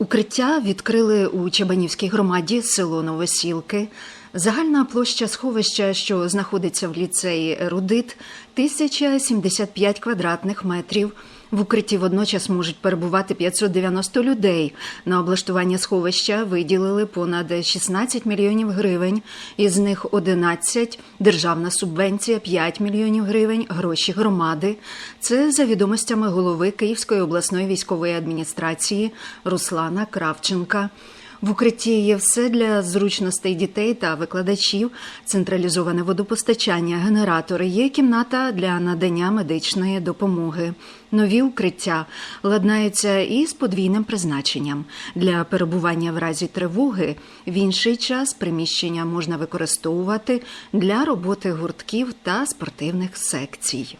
Укриття відкрили у Чабанівській громаді село Новосілки. Загальна площа сховища, що знаходиться в ліцеї Ерудит, 1075 квадратних метрів. В укритті водночас можуть перебувати 590 людей. На облаштування сховища виділили понад 16 мільйонів гривень. Із них 11 – державна субвенція, 5 мільйонів гривень, гроші громади. Це за відомостями голови Київської обласної військової адміністрації Руслана Кравченка. В укритті є все для зручностей дітей та викладачів, централізоване водопостачання, генератори, є кімната для надання медичної допомоги. Нові укриття ладнаються і з подвійним призначенням. Для перебування в разі тривоги в інший час приміщення можна використовувати для роботи гуртків та спортивних секцій.